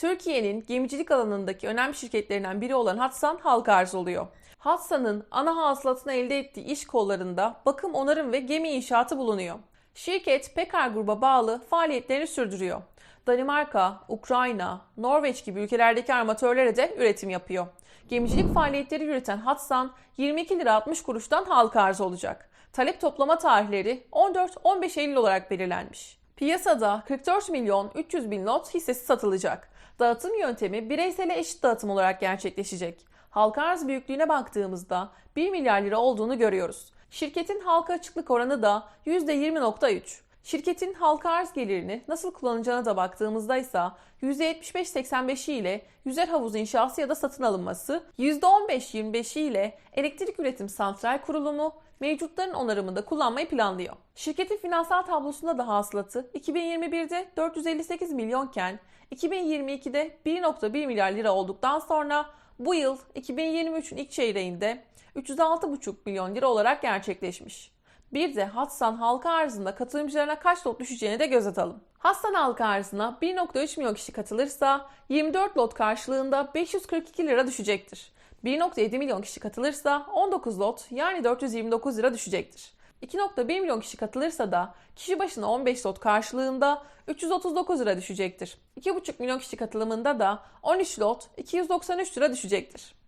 Türkiye'nin gemicilik alanındaki önemli şirketlerinden biri olan Hatsan halka arz oluyor. Hatsan'ın ana hasılatını elde ettiği iş kollarında bakım, onarım ve gemi inşaatı bulunuyor. Şirket Pekar Grup'a bağlı faaliyetlerini sürdürüyor. Danimarka, Ukrayna, Norveç gibi ülkelerdeki armatörlere de üretim yapıyor. Gemicilik faaliyetleri yürüten Hatsan 22 lira 60 kuruştan halka arz olacak. Talep toplama tarihleri 14-15 Eylül olarak belirlenmiş. Piyasada 44 milyon 300 bin not hissesi satılacak. Dağıtım yöntemi bireysele eşit dağıtım olarak gerçekleşecek. Halka arz büyüklüğüne baktığımızda 1 milyar lira olduğunu görüyoruz. Şirketin halka açıklık oranı da %20.3. Şirketin halka arz gelirini nasıl kullanacağına da baktığımızda ise %75-85'i ile yüzer havuz inşası ya da satın alınması, %15-25'i ile elektrik üretim santral kurulumu, mevcutların onarımında kullanmayı planlıyor. Şirketin finansal tablosunda da hasılatı 2021'de 458 milyonken 2022'de 1.1 milyar lira olduktan sonra bu yıl 2023'ün ilk çeyreğinde 306,5 milyon lira olarak gerçekleşmiş. Bir de Hatsan halka arzında katılımcılarına kaç lot düşeceğini de göz atalım. Hatsan halka arzına 1.3 milyon kişi katılırsa 24 lot karşılığında 542 lira düşecektir. 1.7 milyon kişi katılırsa 19 lot yani 429 lira düşecektir. 2.1 milyon kişi katılırsa da kişi başına 15 lot karşılığında 339 lira düşecektir. 2.5 milyon kişi katılımında da 13 lot 293 lira düşecektir.